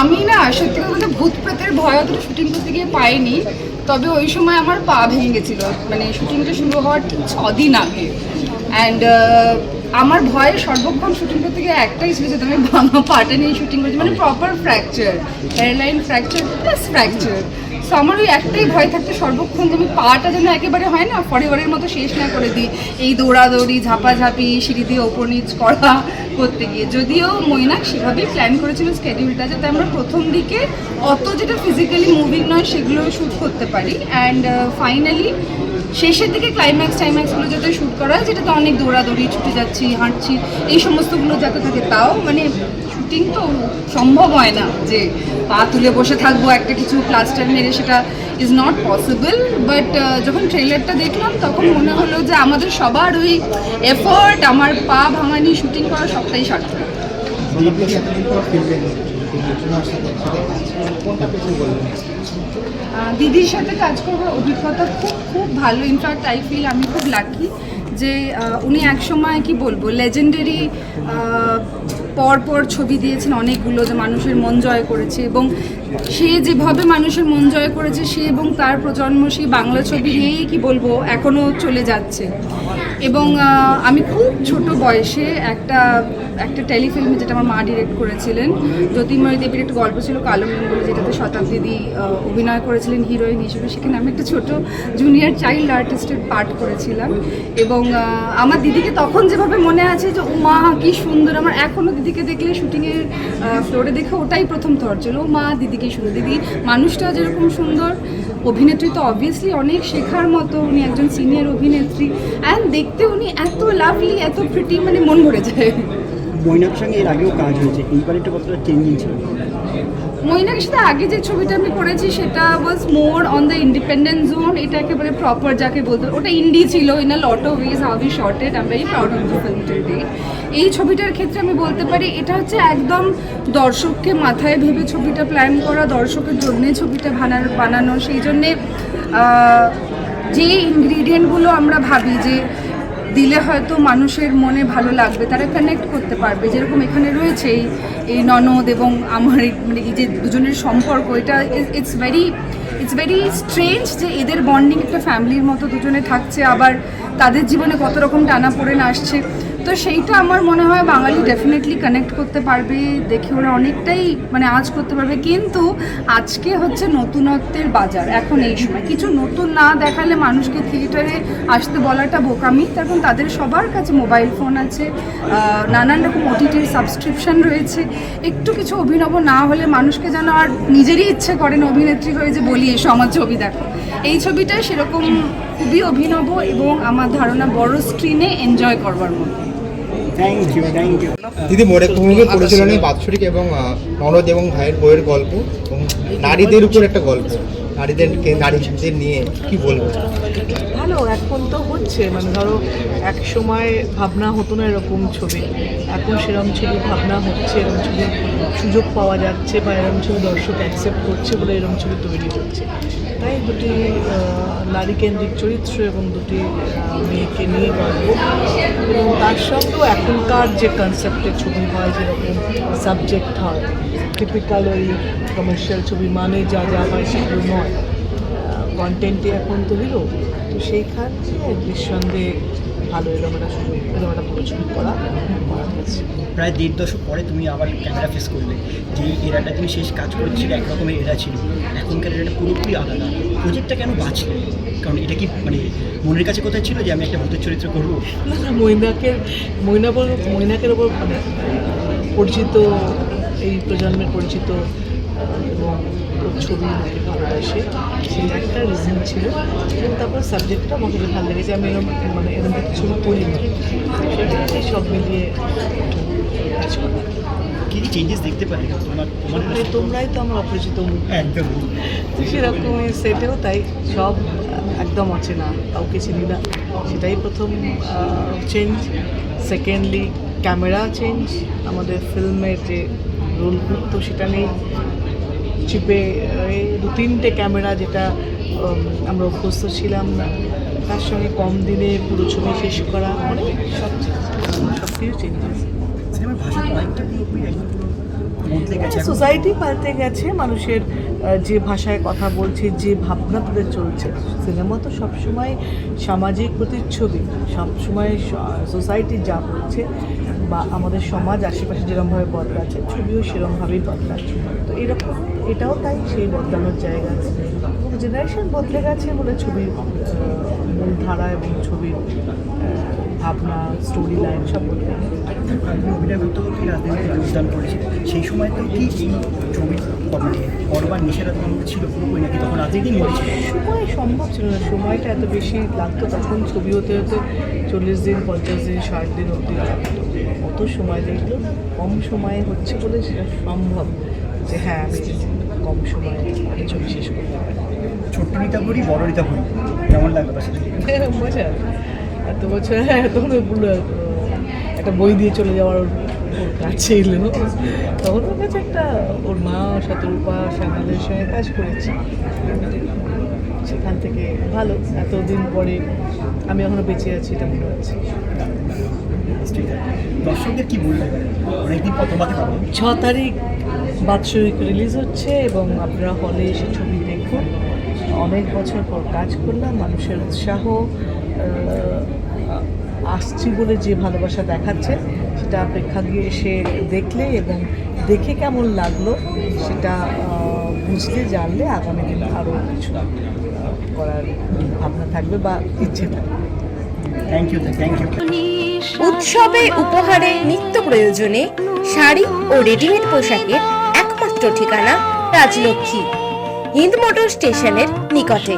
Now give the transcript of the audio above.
আমি না, সত্যি কথা বলতে ভূত প্রেতের ভয় অতটা শুটিং করতে গিয়ে পাইনি। তবে ওই সময় আমার পা ভেঙে গেছিল। মানে শুটিংটা শুরু হওয়ার ঠিক ছদিন আগে। অ্যান্ড আমার ভয় সর্বক্ষণ শুটিং করতে গিয়ে একটাই ছিল যে আমি ভাঙা পাটা নিয়ে শুটিং করছি। মানে proper fracture hairline fracture plus fracture so আমার ওই একটাই ভয় থাকতে সর্বক্ষণ যে আমি পাটা যেন একেবারে হয় না ফরেভারের মতো শেষ না করে দিই। এই দৌড়াদৌড়ি, ঝাপাঝাপি, সিঁড়ি দিয়ে ওপর নিচ করা করতে গিয়ে। যদিও মৈনাক সেভাবেই প্ল্যান করেছিল স্কেডিউলটা যাতে আমরা প্রথম দিকে অত যেটা ফিজিক্যালি মুভিং নয় সেগুলো শ্যুট করতে পারি। অ্যান্ড ফাইনালি শেষের দিকে ক্লাইম্যাক্স টাইম্যাক্সগুলো যাতে শ্যুট করা হয়, যেটাতে অনেক দৌড়াদৌড়ি, ছুটে যাচ্ছি, হাঁটছি, এই সমস্তগুলো যাতে থাকে তাও মানে শুটিং তো সম্ভব হয় না যে পা তুলে বসে থাকব, একটা কিছু প্লাস্টার মেরে সেটা ইজ নট পসিবল বাট যখন ট্রেলারটা দেখলাম তখন মনে হলো যে আমাদের সবার ওই এফোর্ট আমার পা ভাঙানি শুটিং করা সবটাই সার্থক। দিদির সাথে কাজ করার অভিজ্ঞতা খুব খুব ভালো। ইনফ্যাক্ট আই ফিল আমি খুব লাকি যে উনি একসময় কি বলব লেজেন্ডারি পর পর ছবি দিয়েছেন অনেকগুলো যে মানুষের মন জয় করেছে এবং সে যেভাবে মানুষের মন জয় করেছে, সে এবং তার প্রজন্ম, সেই বাংলা ছবি নিয়েই কি বলব এখনও চলে যাচ্ছে। এবং আমি খুব ছোট বয়সে একটা একটা টেলিফিল্মে যেটা আমার মা ডিরেক্ট করেছিলেন জ্যোতির্ময় দেবীর একটা গল্প ছিল কালো মঙ্গল, যেটাতে শতাব্দীদি অভিনয় করেছিলেন হিরোইন হিসেবে, সেখানে আমি একটা ছোট জুনিয়র চাইল্ড আর্টিস্টের পার্ট করেছিলাম। এবং আমার দিদিকে তখন যেভাবে মনে আছে যে ও মা কি সুন্দর, আমার এখনও দিদিকে দেখলে শুটিংয়ের ফ্লোরে দেখে ওটাই প্রথম থর ছিল মা, দিদিকে সুন্দর দিদি, মানুষটা যেরকম সুন্দর, অভিনেত্রী তো অবভিয়াসলি অনেক শেখার মতো। উনি একজন সিনিয়র অভিনেত্রী। অ্যান্ড দেখতে উনি এত লাভলি এত প্রিটি মানে মন ভরে যায়। মৈনাকের সঙ্গে এর আগেও কাজ হয়েছে। এইবার একটু কতটা চেঞ্জিং ছিল মৈনাকের সাথে আগে যে ছবিটা আমি করেছি, সেটা was more on the independent zone এটা একেবারে প্রপার যাকে বলতে। ওটা ইন্ডি ছিল in a lot of ways how be shorted I very proud of the film এই ছবিটার ক্ষেত্রে আমি বলতে পারি, এটা হচ্ছে একদম দর্শককে মাথায় ভেবে ছবিটা প্ল্যান করা, দর্শকের জন্যে ছবিটা বানানো বানানো। সেই জন্যে যে ইনগ্রিডিয়েন্টগুলো আমরা ভাবি যে দিলে হয়তো মানুষের মনে ভালো লাগবে, তারা কানেক্ট করতে পারবে। যেরকম এখানে রয়েছে এই ননদ এবং আমার মানে এই যে দুজনের সম্পর্ক, এটা it's very it's very strange যে এদের বন্ডিং একটা ফ্যামিলির মতো দুজনে থাকছে। আবার তাদের জীবনে কত রকম টানা পড়ে আসছে। তো সেইটা আমার মনে হয় বাঙালি ডেফিনেটলি কানেক্ট করতে পারবে, দেখে ওরা অনেকটাই মানে আজ করতে পারবে। কিন্তু আজকে হচ্ছে নতুনত্বের বাজার, এখন এই সময়। কিছু নতুন না দেখালে মানুষকে থিয়েটারে আসতে বলাটা বোকামি। কারণ তাদের সবার কাছে মোবাইল ফোন আছে নানান রকম ওটিটির সাবস্ক্রিপশন রয়েছে। একটু কিছু অভিনব না হলে মানুষকে যেন আর নিজেরই ইচ্ছে করেন অভিনেত্রী হয়ে যে বলি, এসো আমার ছবি দেখো। এই ছবিটা সেরকম খুবই অভিনব এবং আমার ধারণা বড় স্ক্রিনে এনজয় করবার মতো। দিদি মোড়ে কুমুকে পরিচালনায় বাৎসরিক এবং ননদ এবং ভাইয়ের বইয়ের গল্প? এবং নারীদের উপর একটা গল্প। নারীদেরকে, নারীদের নিয়ে কি বলব? ভালো, এখন তো হচ্ছে। মানে ধরো, এক সময় ভাবনা হতো না এরকম ছবি। এখন সেরকম ছবি ভাবনা হচ্ছে এরকম ছবি সুযোগ পাওয়া যাচ্ছে বা এরকম ছবি দর্শক অ্যাকসেপ্ট করছে বলে এরকম ছবি তৈরি হচ্ছে। তাই দুটি নারী কেন্দ্রিক চরিত্র এবং দুটি মেয়েকে নিয়ে গল্প এবং তার সঙ্গেও এখনকার যে কনসেপ্টের ছবি হয়, যেরকম সাবজেক্ট হয় টিপিক্যাল ওই কমার্শিয়াল ছবি মানে যা যা হয় সেগুলো নয়। কন্টেন্টে এখন তো হিরো তো সেইখানে নিঃসন্দেহে ভালো এরকম একটা সুযোগ এরকম একটা পুরো ছবি করা প্রায় দেড় দশক পরে তুমি আবার ক্যামেরা ফেস করবে যে এরাটা তুমি শেষ কাজ করেছিলে একরকমের এরা ছিল। এখনকার এটা পুরোপুরি আলাদা। প্রজেক্টটা কেন বাঁচলে? কারণ এটা কি মানে মনের কাছে কোথায় ছিল যে আমি একটা ভূতের চরিত্র করব? মৈনাকের মৈনা মৈনাকের ওপর মানে পরিচিত এই প্রজন্মের পরিচিত এবং ছবি লোকে ভালোবাসে। সেই একটা রিজন ছিল। এবং তারপর সাবজেক্টটা আমাকে ভালো লেগেছে আমি এরকম মানে এরকম একটা ছবি করিনি সেটাই সব মিলিয়ে কাজ করা। কি চেঞ্জেস দেখতে পারি? তোমার তোমার মানে তোমরাই তো আমার অপরিচিত একদম। তো সেরকমই সেটেও তাই সব একদম অচেনা কাউকে চিনি না। সেটাই প্রথম চেঞ্জ সেকেন্ডলি ক্যামেরা চেঞ্জ আমাদের ফিল্মের যে রোল করতো, সেটা নেই চিপে দু তিনটে ক্যামেরা যেটা আমরা অভ্যস্ত ছিলাম, তার সঙ্গে কম দিনে পুরো ছবি শেষ করা, অনেক সব সব কিছু চেঞ্জেস সিনেমার সোসাইটি পাল্টে গেছে, মানুষের যে ভাষায় কথা বলছে, যে ভাবনা তাদের চলছে। সিনেমা তো সবসময় সামাজিক প্রতিচ্ছবি, সবসময় সোসাইটি যা বলছে বা আমাদের সমাজ আশেপাশে যেরকমভাবে বদলাচ্ছে, ছবিও সেরকমভাবেই বদলাচ্ছে। তো এরকম, এটাও তাই সেই বদলানোর জায়গা আছে। জেনারেশন বদলে গেছে বলে ছবির মূল ধারা এবং ছবির ভাবনা স্টোরি লাইন সব বদলে অভিনয় করতে করতে যোগদান করেছিলেন সেই সময় তো কি ছবি মানে করবার নিষেধাজ্ঞা ছিল পুরোপুরি নাকি তখন রাজনীতি মরেছিল? সময় সম্ভব ছিল না। সময়টা এত বেশি লাগতো তখন ছবি হতে হতে চল্লিশ দিন পঞ্চাশ দিন ষাট দিন অবধি লাগতো। অত সময় দেখল? কম সময়ে হচ্ছে বলে সেটা সম্ভব যে হ্যাঁ আমি কম সময়ে ছবি শেষ করতে পারি ছোট্ট রীতা বড়ি বড় রীতা বড়ি কেমন লাগল পাশে থেকে? মজা। এত বছর তখন ওই বলল, একটা বই দিয়ে চলে যাওয়ার কাছে এলো। তখন ওর কাছে একটা ওর মা শতরূপা শ্যামালের সঙ্গে কাজ করেছি। সেখান থেকে ভালো এতদিন পরে আমি এখনও বেঁচে আছি এটা মনে হচ্ছে। ঠিক আছে। দর্শকদের কি বলবেন? অনেকদিন পর তোমাকে পাবো ছ তারিখ বাৎসরিক রিলিজ হচ্ছে এবং আপনারা হলে এসে ছবি দেখুন। অনেক বছর পর কাজ করলাম মানুষের উৎসাহ আসছি বলে যে ভালোবাসা দেখাচ্ছে সেটা প্রেক্ষাগৃহে এসে দেখলে এবং দেখে কেমন লাগল সেটা বুঝলে জানলে আগামী দিনে আরও কিছু করার ভাবনা থাকবে বা ইচ্ছে থাকবে। থ্যাংক ইউ থ্যাংক ইউ উৎসবে উপহারে নিত্য প্রয়োজনে শাড়ি ও রেডিমেড পোশাকের একমাত্র ঠিকানা রাজলক্ষ্মী। হিন্দ মোটর স্টেশনের নিকটে।